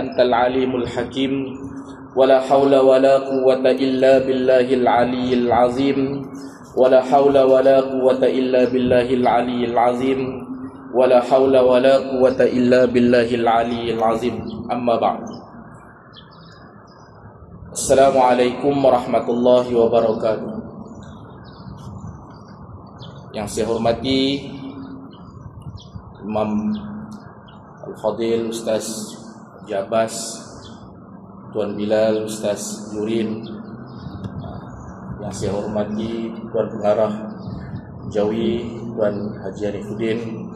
antal alimul hakim wala haula wala quwata illa billahil aliyil azim wala haula wala quwata illa billahil aliyil azim wala haula wala quwata illa billahil aliyil azim amma ba'd assalamualaikum warahmatullahi wabarakatuh yang saya hormati Imam Al-Fadil Ustaz Jabas Tuan Bilal Ustaz Nurin Yang saya hormati Tuan Pengarah Jawi Tuan Haji Arifuddin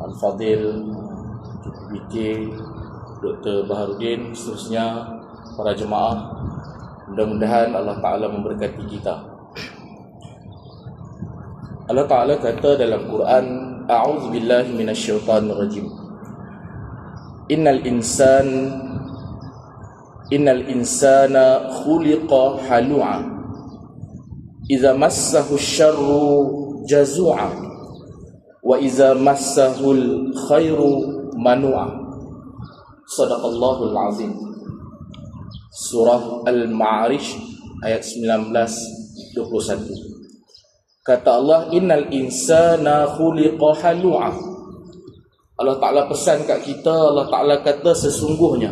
Al-Fadil BK Dr. Baharudin Seterusnya Para jemaah Mudah-mudahan Allah Ta'ala memberkati kita Allah Ta'ala kata dalam Quran A'udhu billahi minasyaitanir rajim إن الإنسان إن الإنسان خلق حلوعا. إذا مسه الشر جزوعا. وإذا مسه الخير منوعا. صدق الله العظيم. سورة المعارش آية 19 21 كتب الله إن الإنسان خلق حلوعا. Allah Taala pesan kat kita, Allah Taala kata sesungguhnya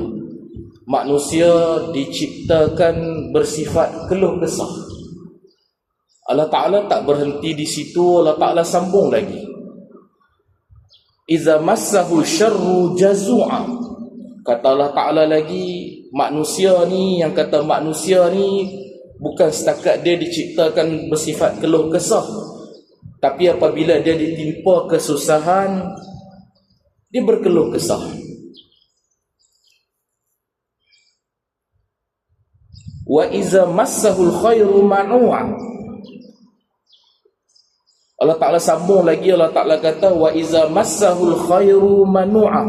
manusia diciptakan bersifat keluh kesah. Allah Taala tak berhenti di situ, Allah Taala sambung lagi. Iza massahu syarru jazu'a. Kata Allah Taala lagi, manusia ni yang kata manusia ni bukan setakat dia diciptakan bersifat keluh kesah tapi apabila dia ditimpa kesusahan dia berkeluh kesah. Wa iza massahu khairu manua. Allah Taala sambung lagi Allah Taala kata wa iza massahu khairu manua.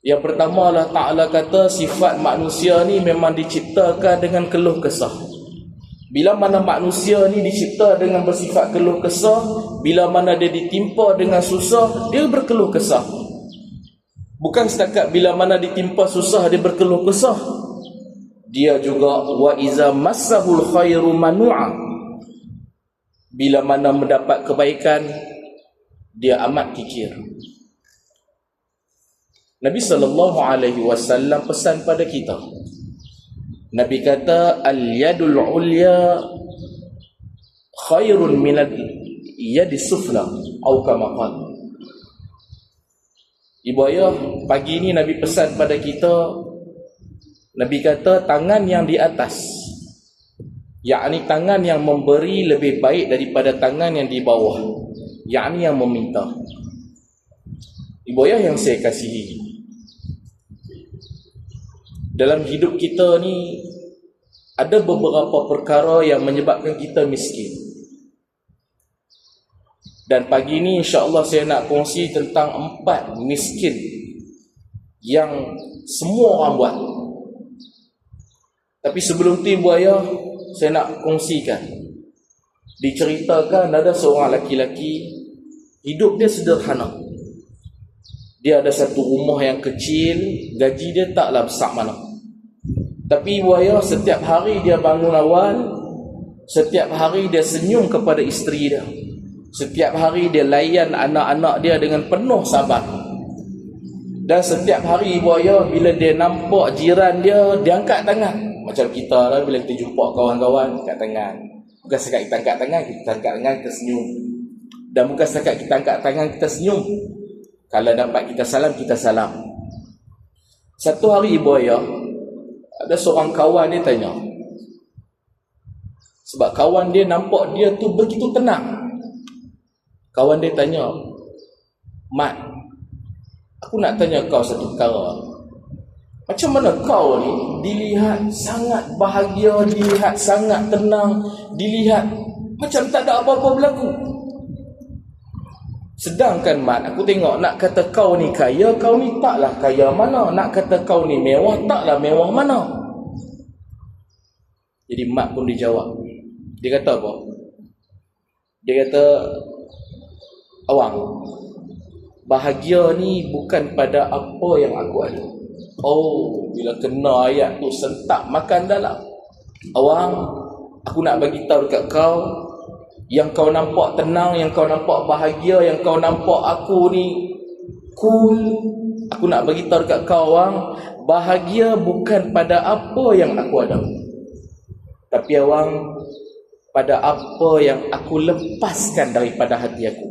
Yang pertama Allah Ta'ala kata sifat manusia ni memang diciptakan dengan keluh kesah. Bila mana manusia ni dicipta dengan bersifat keluh kesah, bila mana dia ditimpa dengan susah, dia berkeluh kesah. Bukan setakat bila mana ditimpa susah dia berkeluh kesah. Dia juga wa iza massahul khairu manu'a. Bila mana mendapat kebaikan, dia amat kikir. Nabi sallallahu alaihi wasallam pesan pada kita. Nabi kata al yadul ulya khairun min al yadi sufla atau kama. Ibu ayah, pagi ni Nabi pesan pada kita Nabi kata tangan yang di atas yakni tangan yang memberi lebih baik daripada tangan yang di bawah yakni yang meminta Ibu ayah yang saya kasihi dalam hidup kita ni ada beberapa perkara yang menyebabkan kita miskin. Dan pagi ni insya-Allah saya nak kongsi tentang empat miskin yang semua orang buat. Tapi sebelum tu ibu ayah saya nak kongsikan. Diceritakan ada seorang laki-laki hidup dia sederhana. Dia ada satu rumah yang kecil, gaji dia taklah besar mana. Tapi ibu ayah setiap hari dia bangun awal Setiap hari dia senyum kepada isteri dia. Setiap hari dia layan anak-anak dia dengan penuh sabar. Dan setiap hari ibu ayah bila dia nampak jiran dia Dia angkat tangan. Macam kita lah bila kita jumpa kawan-kawan angkat tangan. Bukan setakat kita angkat tangan Kita angkat tangan kita senyum. Dan bukan setakat kita angkat tangan kita senyum. Kalau dapat kita salam kita salam. Satu hari ibu ayah ada seorang kawan dia tanya. Sebab kawan dia nampak dia tu begitu tenang. Kawan dia tanya mat aku nak tanya kau satu perkara. Macam mana kau ni dilihat sangat bahagia dilihat sangat tenang dilihat macam tak ada apa-apa berlaku Sedangkan mat aku tengok nak kata kau ni kaya kau ni taklah kaya mana nak kata kau ni mewah taklah mewah mana. Jadi mak pun dijawab. Dia kata apa? Dia kata awang. bahagia ni bukan pada apa yang aku ada. Oh, bila kena ayat tu sentak makan dalam. Awang, aku nak bagi tahu dekat kau yang kau nampak tenang, yang kau nampak bahagia, yang kau nampak aku ni cool. Aku nak bagi tahu dekat kau awang, bahagia bukan pada apa yang aku ada. Tapi awang pada apa yang aku lepaskan daripada hati aku.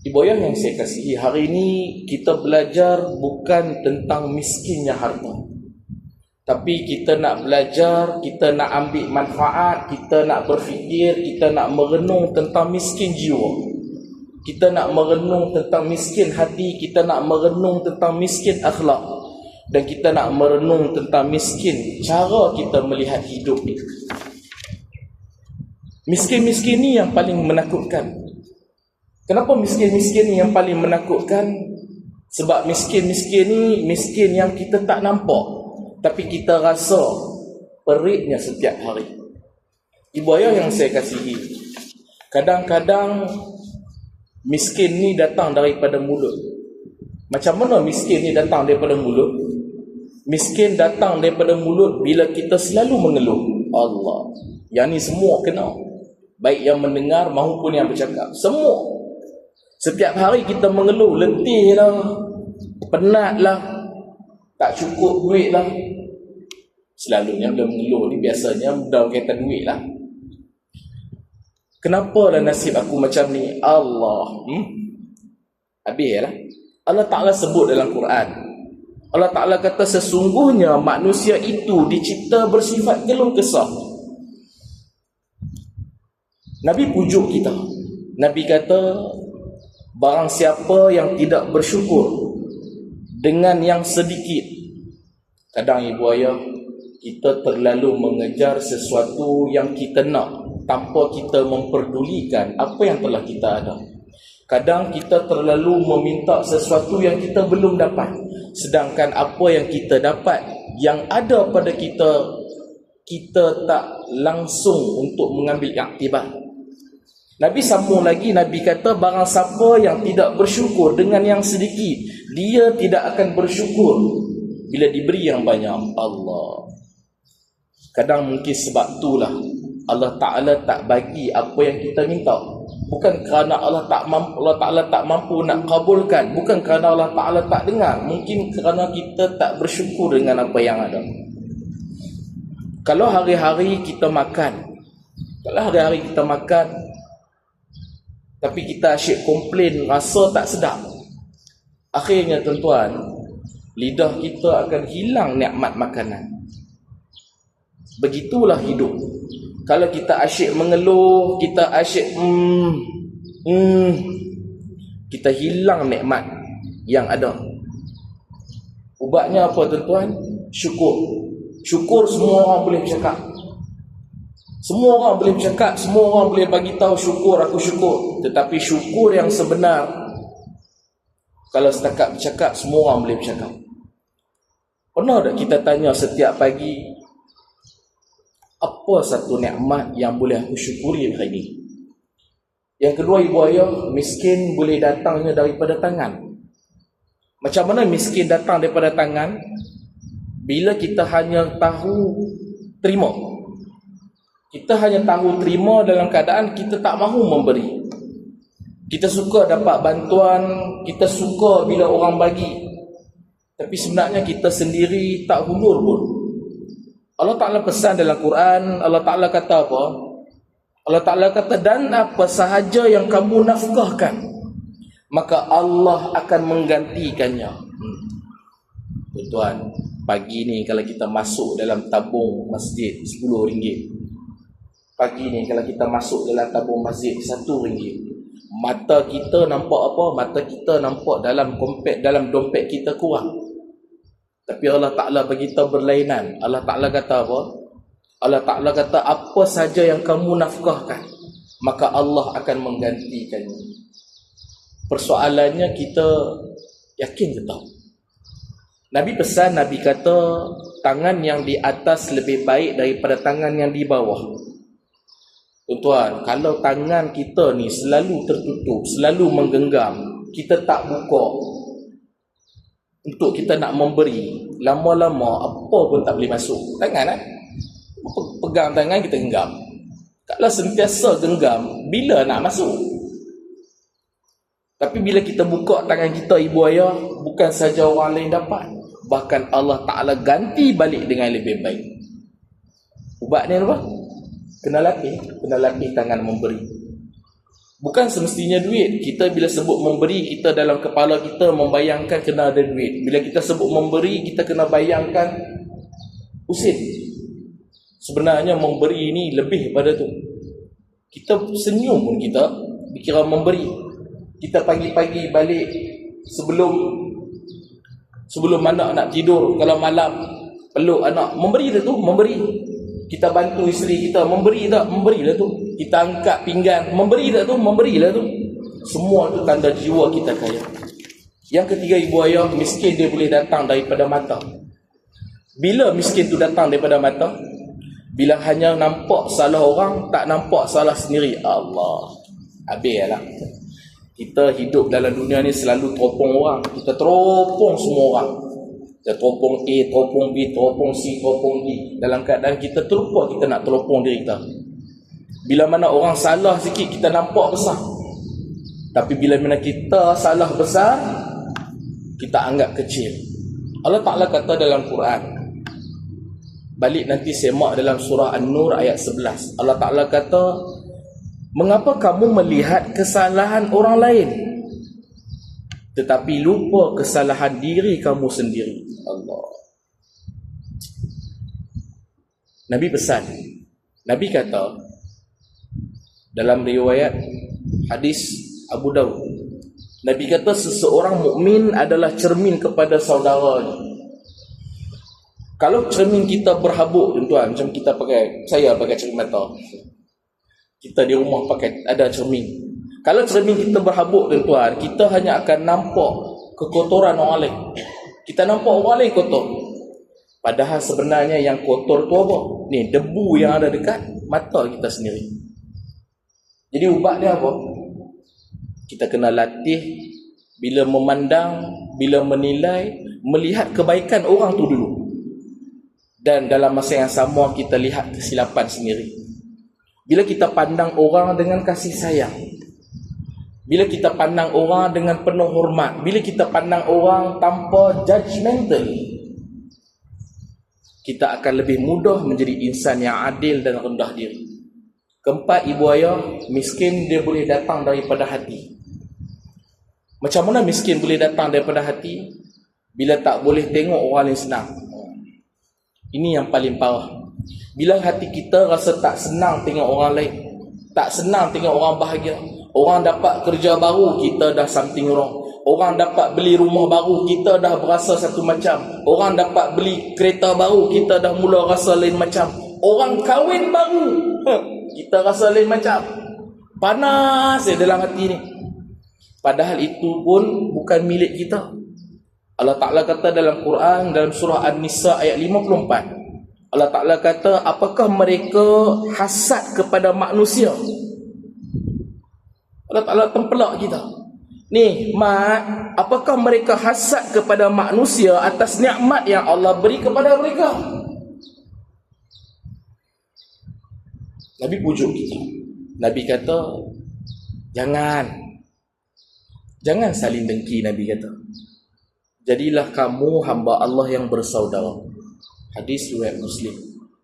Ibu ayah yang saya kasihi, hari ini kita belajar bukan tentang miskinnya harta. Tapi kita nak belajar, kita nak ambil manfaat, kita nak berfikir, kita nak merenung tentang miskin jiwa. Kita nak merenung tentang miskin hati, kita nak merenung tentang miskin akhlak. Dan kita nak merenung tentang miskin cara kita melihat hidup ini. Miskin-miskin ni yang paling menakutkan. Kenapa miskin-miskin ni yang paling menakutkan? Sebab miskin-miskin ni miskin yang kita tak nampak. Tapi kita rasa periknya setiap hari. Ibu ayah yang saya kasihi. Kadang-kadang miskin ni datang daripada mulut. Macam mana miskin ni datang daripada mulut? Miskin datang daripada mulut bila kita selalu mengeluh. Allah. Yang ni semua kena. Baik yang mendengar maupun yang bercakap. Semua. Setiap hari kita mengeluh. Letih lah. Penat lah. Tak cukup duit lah. Selalunya bila mengeluh ni biasanya dah kaitan duit lah. Kenapa lah nasib aku macam ni? Allah. Hmm? Habis lah. Allah Ta'ala sebut dalam Quran. Allah Ta'ala kata sesungguhnya manusia itu dicipta bersifat keluh kesah. Nabi pujuk kita. Nabi kata barang siapa yang tidak bersyukur dengan yang sedikit. Kadang ibu ayah kita terlalu mengejar sesuatu yang kita nak tanpa kita memperdulikan apa yang telah kita ada. Kadang kita terlalu meminta sesuatu yang kita belum dapat. Sedangkan apa yang kita dapat yang ada pada kita kita tak langsung untuk mengambil iktibar. Nabi sambung lagi Nabi kata barang siapa yang tidak bersyukur dengan yang sedikit dia tidak akan bersyukur bila diberi yang banyak. Allah. Kadang mungkin sebab itulah Allah Taala tak bagi apa yang kita minta. Bukan kerana Allah tak mampu Allah Taala tak mampu nak kabulkan. Bukan kerana Allah Taala tak dengar. Mungkin kerana kita tak bersyukur dengan apa yang ada. Kalau hari-hari kita makan kalau hari-hari kita makan tapi kita asyik komplain rasa tak sedap. Akhirnya tuan-tuan lidah kita akan hilang nikmat makanan. Begitulah hidup. Kalau kita asyik mengeluh kita asyik hmm, hmm, kita hilang nikmat yang ada. Ubatnya apa tuan-tuan? Syukur. Syukur semua orang boleh bercakap semua orang boleh bercakap, semua orang boleh bagi tahu syukur, aku syukur. Tetapi syukur yang sebenar, kalau setakat bercakap, semua orang boleh bercakap. Pernah tak kita tanya setiap pagi, apa satu nikmat yang boleh aku syukuri hari ini? Yang kedua, ibu ayah, miskin boleh datangnya daripada tangan. Macam mana miskin datang daripada tangan? Bila kita hanya tahu terima. Kita hanya tahu terima dalam keadaan kita tak mahu memberi. Kita suka dapat bantuan, kita suka bila orang bagi. Tapi sebenarnya kita sendiri tak hulur pun. Allah Ta'ala pesan dalam Quran, Allah Ta'ala kata apa? Allah Ta'ala kata, dan apa sahaja yang kamu nafkahkan, maka Allah akan menggantikannya. Hmm. Tuan, pagi ni kalau kita masuk dalam tabung masjid RM10, Pagi ni kalau kita masuk dalam tabung masjid satu ringgit. Mata kita nampak apa? Mata kita nampak dalam kompet dalam dompet kita kurang. Tapi Allah Ta'ala bagi tahu berlainan. Allah Ta'ala kata apa? Allah Ta'ala kata apa saja yang kamu nafkahkan. Maka Allah akan menggantikannya. Persoalannya kita yakin ke tak? Nabi pesan, Nabi kata tangan yang di atas lebih baik daripada tangan yang di bawah. Tuan-tuan, kalau tangan kita ni selalu tertutup, selalu menggenggam, kita tak buka. Untuk kita nak memberi lama-lama apa pun tak boleh masuk. Tangan eh? pegang tangan kita genggam. Kalau sentiasa genggam bila nak masuk? Tapi bila kita buka tangan kita ibu ayah bukan saja orang lain dapat bahkan Allah Ta'ala ganti balik dengan lebih baik. Ubat ni apa? Kena latih kena latih tangan memberi Bukan semestinya duit. Kita bila sebut memberi, kita dalam kepala kita membayangkan kena ada duit. Bila kita sebut memberi, kita kena bayangkan usin. Sebenarnya memberi ini lebih daripada tu. Kita senyum pun kita dikira memberi. Kita pagi-pagi balik sebelum sebelum anak nak tidur kalau malam peluk anak memberi tu memberi kita bantu isteri kita memberi tak? Memberilah tu. Kita angkat pinggan. Memberi tak tu? Memberilah tu. Semua tu tanda jiwa kita kaya. Yang ketiga ibu ayah miskin dia boleh datang daripada mata. Bila miskin tu datang daripada mata? Bila hanya nampak salah orang tak nampak salah sendiri. Allah. Habislah. Kita hidup dalam dunia ni selalu teropong orang. Kita teropong semua orang teropong A, teropong B, teropong C, teropong D. Dalam keadaan kita terlupa kita nak teropong diri kita. Bila mana orang salah sikit, kita nampak besar. Tapi bila mana kita salah besar, kita anggap kecil. Allah Ta'ala kata dalam Quran. Balik nanti semak dalam surah An-Nur ayat 11. Allah Ta'ala kata, Mengapa kamu melihat kesalahan orang lain? Tetapi lupa kesalahan diri kamu sendiri. Allah. Nabi pesan. Nabi kata dalam riwayat hadis Abu Dawud. Nabi kata seseorang mukmin adalah cermin kepada saudaranya. Kalau cermin kita berhabuk tuan macam kita pakai saya pakai cermin mata. Kita di rumah pakai ada cermin. Kalau cermin kita berhabuk tuan kita hanya akan nampak kekotoran orang lain. Kita nampak orang lain kotor. Padahal sebenarnya yang kotor tu apa? Ni debu yang ada dekat mata kita sendiri. Jadi ubat dia apa? Kita kena latih bila memandang, bila menilai, melihat kebaikan orang tu dulu. Dan dalam masa yang sama kita lihat kesilapan sendiri. Bila kita pandang orang dengan kasih sayang, bila kita pandang orang dengan penuh hormat, bila kita pandang orang tanpa judgmental, kita akan lebih mudah menjadi insan yang adil dan rendah diri. Keempat, ibu ayah, miskin dia boleh datang daripada hati. Macam mana miskin boleh datang daripada hati? Bila tak boleh tengok orang lain senang. Ini yang paling parah. Bila hati kita rasa tak senang tengok orang lain, tak senang tengok orang bahagia, Orang dapat kerja baru, kita dah something wrong. Orang dapat beli rumah baru, kita dah berasa satu macam. Orang dapat beli kereta baru, kita dah mula rasa lain macam. Orang kahwin baru, kita rasa lain macam. Panas ya dalam hati ni. Padahal itu pun bukan milik kita. Allah Ta'ala kata dalam Quran, dalam surah An-Nisa ayat 54. Allah Ta'ala kata, apakah mereka hasad kepada manusia? Allah Ta'ala tempelak kita. Ni, mak, apakah mereka hasad kepada manusia atas nikmat yang Allah beri kepada mereka? Nabi pujuk kita. Nabi kata, jangan. Jangan saling dengki, Nabi kata. Jadilah kamu hamba Allah yang bersaudara. Hadis riwayat Muslim.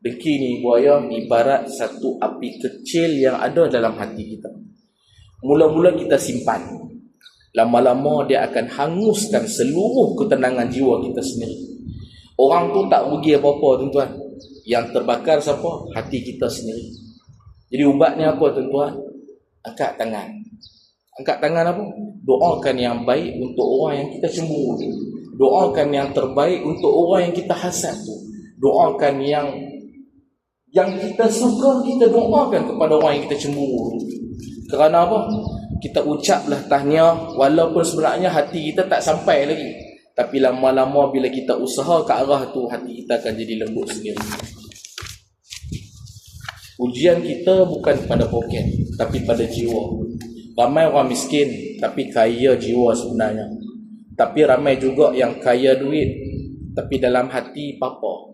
Dengki ni buaya ibarat satu api kecil yang ada dalam hati kita. Mula-mula kita simpan. Lama-lama dia akan hanguskan seluruh ketenangan jiwa kita sendiri. Orang tu tak rugi apa-apa tuan-tuan. Yang terbakar siapa? Hati kita sendiri. Jadi ubatnya apa tuan-tuan? Angkat tangan. Angkat tangan apa? Doakan yang baik untuk orang yang kita cemburu. Doakan yang terbaik untuk orang yang kita hasad tu. Doakan yang yang kita suka kita doakan kepada orang yang kita cemburu. Kerana apa? Kita ucaplah tahniah walaupun sebenarnya hati kita tak sampai lagi. Tapi lama-lama bila kita usaha ke arah tu hati kita akan jadi lembut sendiri. Ujian kita bukan pada poket tapi pada jiwa. Ramai orang miskin tapi kaya jiwa sebenarnya. Tapi ramai juga yang kaya duit tapi dalam hati papa.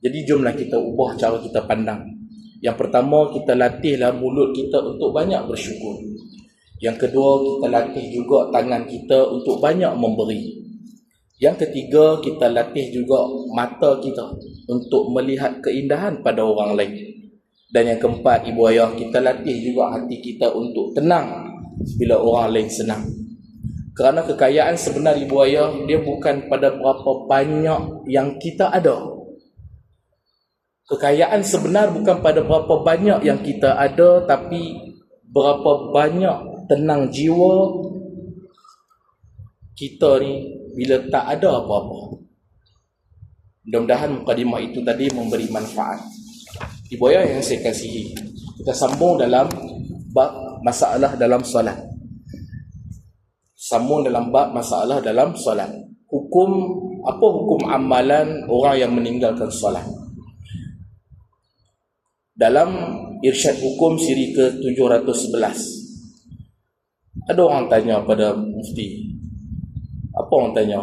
Jadi jomlah kita ubah cara kita pandang. Yang pertama kita latihlah mulut kita untuk banyak bersyukur. Yang kedua kita latih juga tangan kita untuk banyak memberi. Yang ketiga kita latih juga mata kita untuk melihat keindahan pada orang lain. Dan yang keempat, ibu ayah, kita latih juga hati kita untuk tenang bila orang lain senang. Kerana kekayaan sebenar ibu ayah, dia bukan pada berapa banyak yang kita ada. Kekayaan sebenar bukan pada berapa banyak yang kita ada, tapi berapa banyak tenang jiwa kita ni bila tak ada apa-apa. Mudah-mudahan mukadimah itu tadi memberi manfaat. Ibu ayah yang saya kasihi Kita sambung dalam Bab masalah dalam solat Sambung dalam bab masalah dalam solat Hukum Apa hukum amalan orang yang meninggalkan solat Dalam Irsyad Hukum siri ke-711 Ada orang tanya pada mufti Apa orang tanya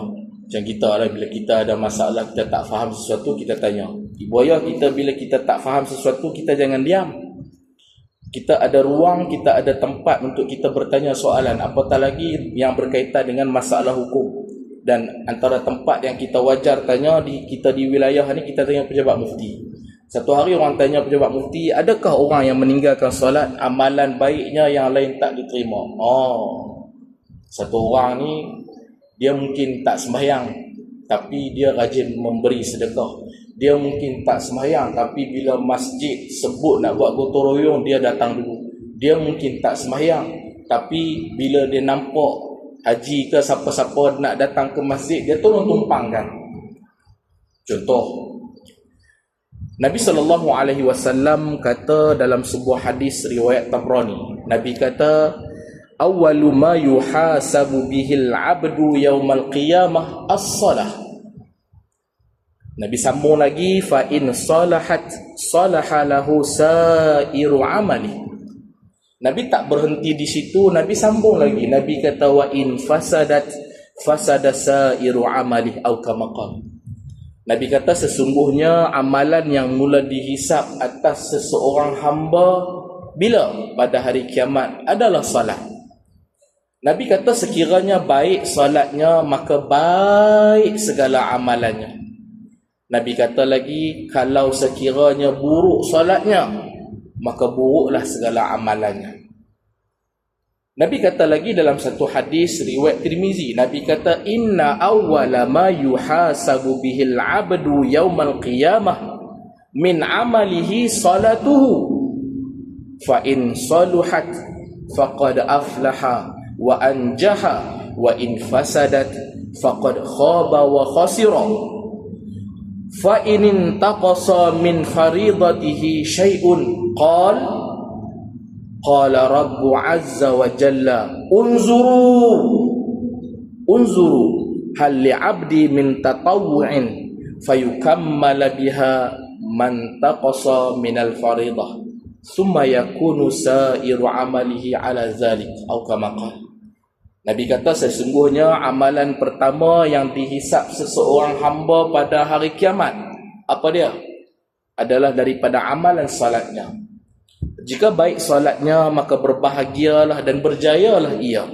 macam kita lah bila kita ada masalah kita tak faham sesuatu kita tanya. Ibu ayah kita bila kita tak faham sesuatu kita jangan diam. Kita ada ruang, kita ada tempat untuk kita bertanya soalan. Apatah lagi yang berkaitan dengan masalah hukum. Dan antara tempat yang kita wajar tanya di kita di wilayah ni kita tanya pejabat mufti. Satu hari orang tanya pejabat mufti, adakah orang yang meninggalkan solat amalan baiknya yang lain tak diterima? Oh. Satu orang ni dia mungkin tak sembahyang tapi dia rajin memberi sedekah dia mungkin tak sembahyang tapi bila masjid sebut nak buat gotong royong dia datang dulu dia mungkin tak sembahyang tapi bila dia nampak haji ke siapa-siapa nak datang ke masjid dia tolong tumpangkan contoh Nabi sallallahu alaihi wasallam kata dalam sebuah hadis riwayat Tabrani. Nabi kata awwalu ma yuhasabu bihil abdu yaumal qiyamah as-salah. Nabi sambung lagi fa in salahat salaha lahu sairu amali. Nabi tak berhenti di situ Nabi sambung lagi. Nabi kata wa in fasadat fasada sairu amali au kama Nabi kata sesungguhnya amalan yang mula dihisap atas seseorang hamba bila pada hari kiamat adalah salat Nabi kata sekiranya baik salatnya maka baik segala amalannya. Nabi kata lagi kalau sekiranya buruk salatnya maka buruklah segala amalannya. Nabi kata lagi dalam satu hadis riwayat Tirmizi Nabi kata inna awwala ma yuhasabu bihil 'abdu yaumal qiyamah min amalihi salatuhu. Fa in saluhat faqad aflaha wa anjaha wa in fasadat faqad khaba wa khasira. Fa in intaqasa min faridatihi shay'un qal qala rabbu azza wa jalla unzuru unzuru hal li 'abdi min tatawwu'in fayukammala biha man taqasa min al faridah summa yakunu sa'iru amalihi ala zalik atau kama Nabi kata sesungguhnya amalan pertama yang dihisap seseorang hamba pada hari kiamat apa dia? Adalah daripada amalan salatnya. Jika baik salatnya maka berbahagialah dan berjayalah ia.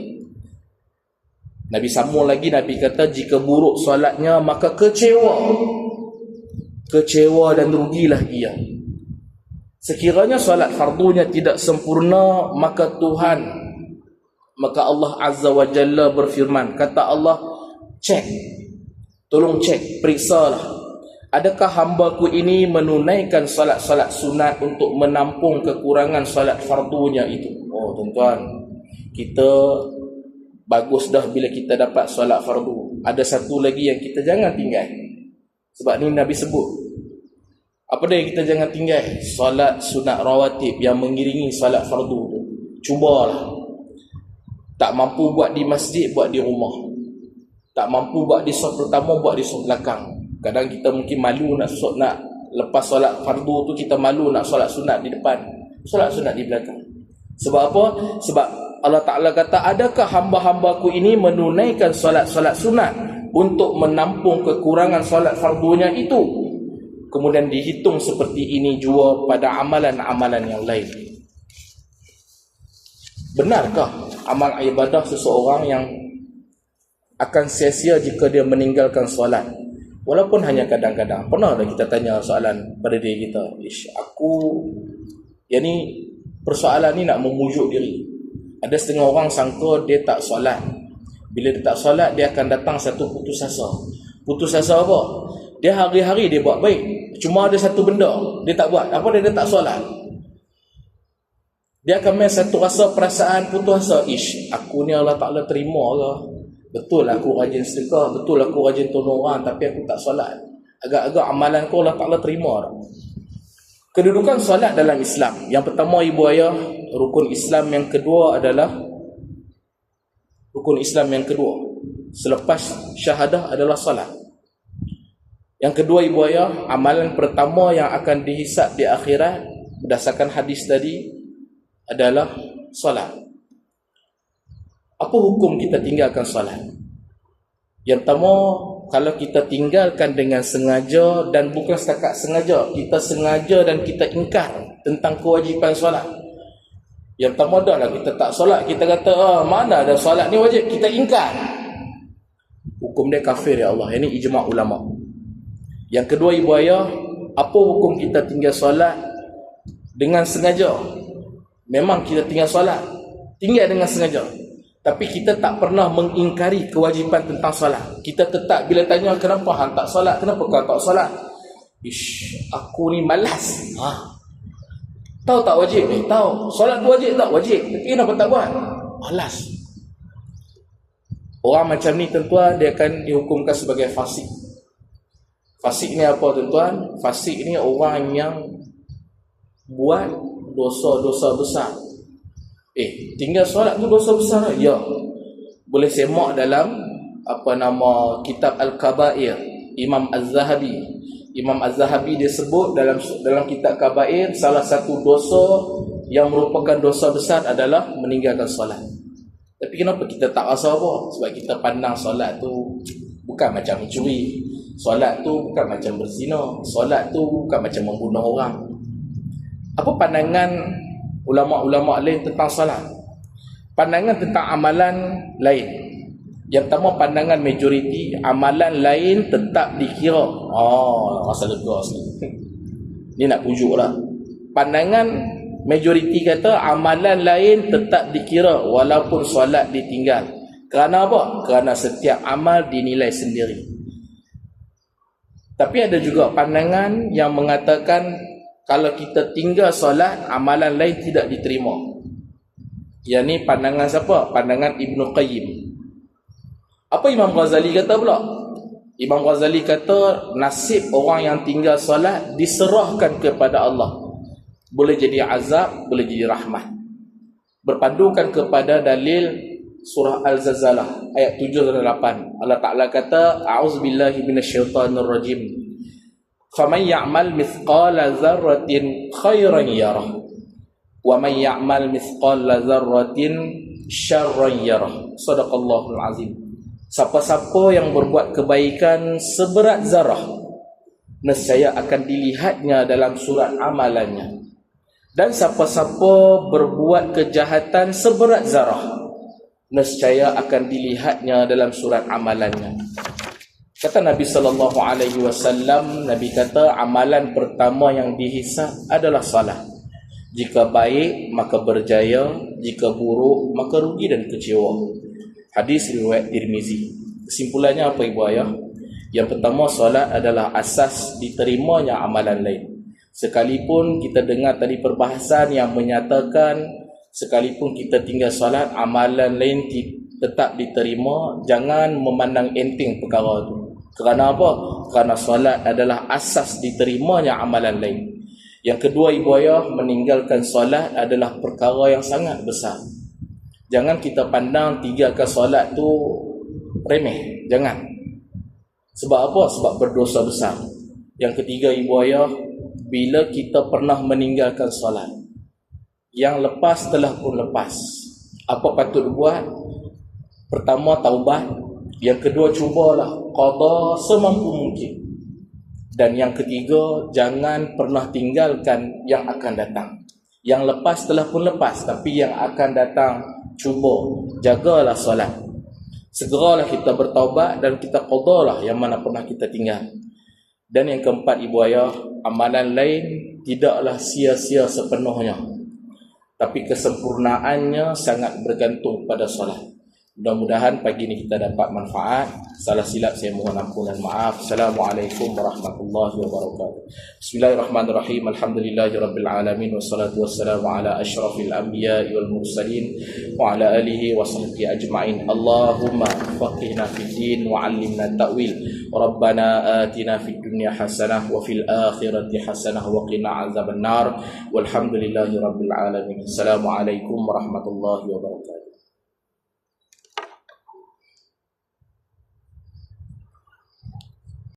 Nabi sambung lagi Nabi kata jika buruk salatnya maka kecewa. Kecewa dan rugilah ia. Sekiranya salat fardunya tidak sempurna maka Tuhan maka Allah Azza wa Jalla berfirman kata Allah cek tolong cek periksalah adakah hambaku ini menunaikan salat-salat sunat untuk menampung kekurangan salat fardunya itu? Oh tuan-tuan kita bagus dah bila kita dapat salat fardu. Ada satu lagi yang kita jangan tinggal. Sebab ni Nabi sebut. Apa dia yang kita jangan tinggal? Salat sunat rawatib yang mengiringi salat fardu tu. Cubalah. Tak mampu buat di masjid, buat di rumah. Tak mampu buat di solat pertama, buat di solat belakang. Kadang kita mungkin malu nak solat, nak lepas solat fardu tu kita malu nak solat sunat di depan. Solat sunat di belakang. Sebab apa? Sebab Allah Ta'ala kata, adakah hamba-hambaku ini menunaikan solat-solat sunat untuk menampung kekurangan solat fardunya itu? Kemudian dihitung seperti ini jua pada amalan-amalan yang lain. Benarkah amal ibadah seseorang yang akan sia-sia jika dia meninggalkan solat? Walaupun hanya kadang-kadang. Pernah dah kita tanya soalan pada diri kita. Ish, aku, yang ni persoalan ni nak memujuk diri. Ada setengah orang sangka dia tak solat. Bila dia tak solat, dia akan datang satu putus asa. Putus asa apa? Dia hari-hari dia buat baik. Cuma ada satu benda, dia tak buat. Apa dia, dia tak solat? Dia akan main satu rasa perasaan putus asa. Ish, aku ni Allah Ta'ala terima ke? Betul aku rajin sedekah, betul aku rajin tolong orang tapi aku tak solat. Agak-agak amalan kau Allah Ta'ala terima. Kedudukan solat dalam Islam. Yang pertama ibu ayah, rukun Islam yang kedua adalah rukun Islam yang kedua selepas syahadah adalah salat yang kedua ibu ayah amalan pertama yang akan dihisap di akhirat berdasarkan hadis tadi adalah salat apa hukum kita tinggalkan salat yang pertama kalau kita tinggalkan dengan sengaja dan bukan setakat sengaja kita sengaja dan kita ingkar tentang kewajipan solat yang pertama dah lah kita tak solat. Kita kata, oh, mana ada solat ni wajib. Kita ingkar. Hukum dia kafir ya Allah. Ini ijma' ulama. Yang kedua ibu ayah, apa hukum kita tinggal solat dengan sengaja? Memang kita tinggal solat. Tinggal dengan sengaja. Tapi kita tak pernah mengingkari kewajipan tentang solat. Kita tetap bila tanya kenapa hang tak solat? Kenapa kau tak solat? Ish, aku ni malas. Ha, Tahu tak wajib? Eh, tahu. Solat tu wajib tak? Wajib. Tapi kenapa tak buat? Malas. Orang macam ni tuan dia akan dihukumkan sebagai fasik. Fasik ni apa tuan-tuan? Fasik ni orang yang buat dosa-dosa besar. Eh, tinggal solat tu dosa besar Ya. Boleh semak dalam apa nama kitab Al-Kabair Imam Az-Zahabi Imam Az-Zahabi dia sebut dalam dalam kitab Kabair salah satu dosa yang merupakan dosa besar adalah meninggalkan solat. Tapi kenapa kita tak rasa apa? Sebab kita pandang solat tu bukan macam mencuri. Solat tu bukan macam berzina. Solat tu bukan macam membunuh orang. Apa pandangan ulama-ulama lain tentang solat? Pandangan tentang amalan lain. Yang pertama pandangan majoriti amalan lain tetap dikira. Oh, rasa lega sikit. Ni nak lah. Pandangan majoriti kata amalan lain tetap dikira walaupun solat ditinggal. Kerana apa? Kerana setiap amal dinilai sendiri. Tapi ada juga pandangan yang mengatakan kalau kita tinggal solat, amalan lain tidak diterima. Yang ni pandangan siapa? Pandangan Ibnu Qayyim. Apa Imam Ghazali kata pula? Imam Ghazali kata nasib orang yang tinggal solat diserahkan kepada Allah. Boleh jadi azab, boleh jadi rahmat. Berpandukan kepada dalil surah Al-Zazalah ayat 7 dan 8. Allah Taala kata, "A'udzubillahi minasyaitonirrajim." Ya'mal mithqala dzarratin khairan yarah. Wa man ya'mal mithqala dzarratin syarran yarah. Sadaqallahul azim. Siapa-siapa yang berbuat kebaikan seberat zarah Nescaya akan dilihatnya dalam surat amalannya Dan siapa-siapa berbuat kejahatan seberat zarah Nescaya akan dilihatnya dalam surat amalannya Kata Nabi sallallahu alaihi wasallam Nabi kata amalan pertama yang dihisap adalah salat Jika baik maka berjaya Jika buruk maka rugi dan kecewa Hadis riwayat Tirmizi. Kesimpulannya apa ibu ayah? Yang pertama solat adalah asas diterimanya amalan lain. Sekalipun kita dengar tadi perbahasan yang menyatakan sekalipun kita tinggal solat amalan lain tetap diterima, jangan memandang enteng perkara itu. Kerana apa? Kerana solat adalah asas diterimanya amalan lain. Yang kedua ibu ayah meninggalkan solat adalah perkara yang sangat besar. Jangan kita pandang tiga ke solat tu remeh. Jangan. Sebab apa? Sebab berdosa besar. Yang ketiga ibu ayah, bila kita pernah meninggalkan solat. Yang lepas telah pun lepas. Apa patut buat? Pertama taubat, yang kedua cubalah qada semampu mungkin. Dan yang ketiga, jangan pernah tinggalkan yang akan datang. Yang lepas telah pun lepas, tapi yang akan datang cuba jagalah solat. Segeralah kita bertaubat dan kita qadalah yang mana pernah kita tinggal. Dan yang keempat ibu ayah, amalan lain tidaklah sia-sia sepenuhnya. Tapi kesempurnaannya sangat bergantung pada solat. Mudah-mudahan pagi ini kita dapat manfaat. Salah silap saya mohon ampun dan maaf. Assalamualaikum warahmatullahi wabarakatuh. Bismillahirrahmanirrahim. Alhamdulillahirabbil alamin wassalatu wassalamu ala asyrafil anbiya'i wal mursalin wa ala alihi wa sahbihi ajma'in. Allahumma faqihna fid din wa 'allimna ta'wil. Rabbana atina fid dunya hasanah wa fil akhirati hasanah wa qina 'adzabannar. Walhamdulillahirabbil alamin. Assalamualaikum warahmatullahi wabarakatuh.